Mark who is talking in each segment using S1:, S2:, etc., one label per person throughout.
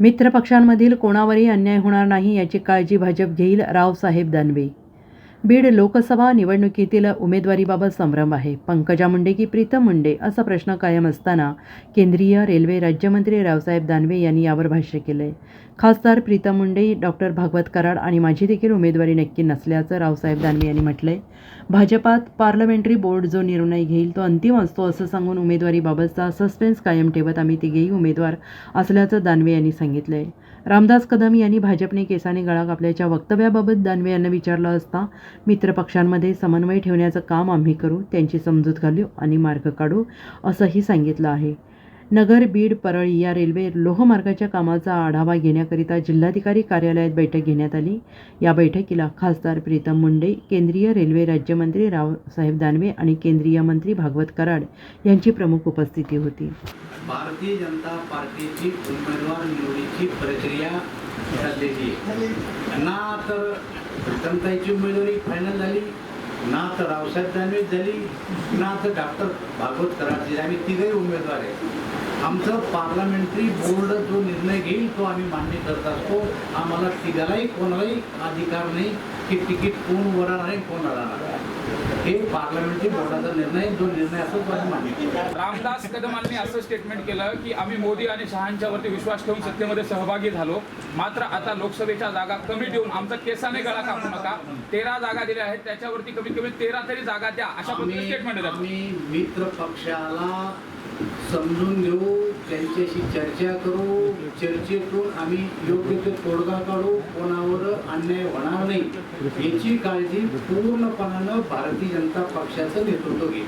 S1: मित्रपक्षांमधील कोणावरही अन्याय होणार नाही याची काळजी भाजप घेईल रावसाहेब दानवे. बीड लोकसभा निवडणुकीतील उमेदवारीबाबत संभ्रम आहे. पंकजा मुंडे की प्रीतम मुंडे असा प्रश्न कायम असताना केंद्रीय रेल्वे राज्यमंत्री रावसाहेब दानवे यांनी यावर भाष्य केलं आहे खासदार प्रीतम मुंडे डॉक्टर भागवत कराड आणि माझी देखील उमेदवारी नक्की नसल्याचं रावसाहेब दानवे यांनी म्हटलं आहे भाजपात पार्लमेंटरी बोर्ड जो निर्णय घेईल तो अंतिम असतो असं सांगून उमेदवारीबाबतचा सस्पेन्स कायम ठेवत आम्ही तिघेही उमेदवार असल्याचं दानवे यांनी सांगितलं आहे रामदास कदम यांनी भाजपने केसाने गळा कापल्याच्या वक्तव्याबाबत दानवे यांना विचारलं असता मित्रपक्षांमध्ये समन्वय ठेवण्याचं काम आम्ही करू त्यांची समजूत घालू आणि मार्ग काढू असंही सांगितलं आहे. नगर बीड परळी या रेल्वे लोहमार्गाच्या कामाचा आढावा घेण्याकरिता जिल्हाधिकारी कार्यालयात बैठक घेण्यात आली. या बैठकीला खासदार प्रीतम मुंडे केंद्रीय रेल्वे राज्यमंत्री रावसाहेब दानवे आणि केंद्रीय मंत्री भागवत कराड यांची प्रमुख उपस्थिती होती.
S2: भारतीय जनता पार्टीची उमेदवार निवडीची प्रक्रिया चाललेली आहे. तर उमेदवारी फायनल झाली. ना तर रावसाहेब दानवे झाली ना तर डॉक्टर भागवत कराडजी आम्ही तिघही उमेदवार आहे आमचं पार्लमेंटरी बोर्ड जो निर्णय घेईल तो आम्ही मान्य करत असतो आम्हाला तिघालाही कोणालाही अधिकार नाही की तिकीट कोण वरणार आहे कोण राहणार आहे. हे पार्लमेंटरी बोर्डाचा निर्णय जो निर्णय असतो तो आम्ही मान्य
S3: रामदास कदमांनी असं स्टेटमेंट केलं की आम्ही मोदी आणि शहांच्या वरती विश्वास ठेवून सत्तेमध्ये सहभागी झालो. मात्र आता लोकसभेच्या जागा कमी देऊन आमचा केसाने गळा कापू नका. तेरा जागा दिल्या आहेत त्याच्यावरती कमीत कमी तेरा तरी जागा द्या अशा पद्धतीने स्टेटमेंट देतात.
S2: आम्ही मित्र पक्षाला समजून घेऊ त्यांच्याशी चर्चा करू चर्चेतून आम्ही योग्य ते तोडगा काढू कोणावर अन्याय होणार नाही याची काळजी पूर्णपणानं भारतीय जनता पक्षाचं नेतृत्व घेईल.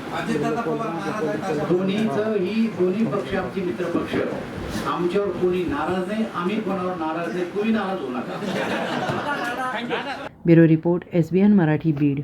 S2: दोन्हीचं ही दोन्ही पक्ष आमची मित्र पक्ष. आमच्यावर कोणी नाराज नाही आम्ही कोणावर नाराज नाही कोणी नाराज होऊ नका.
S3: Thank you
S1: bureau report S B N Marathi Beed.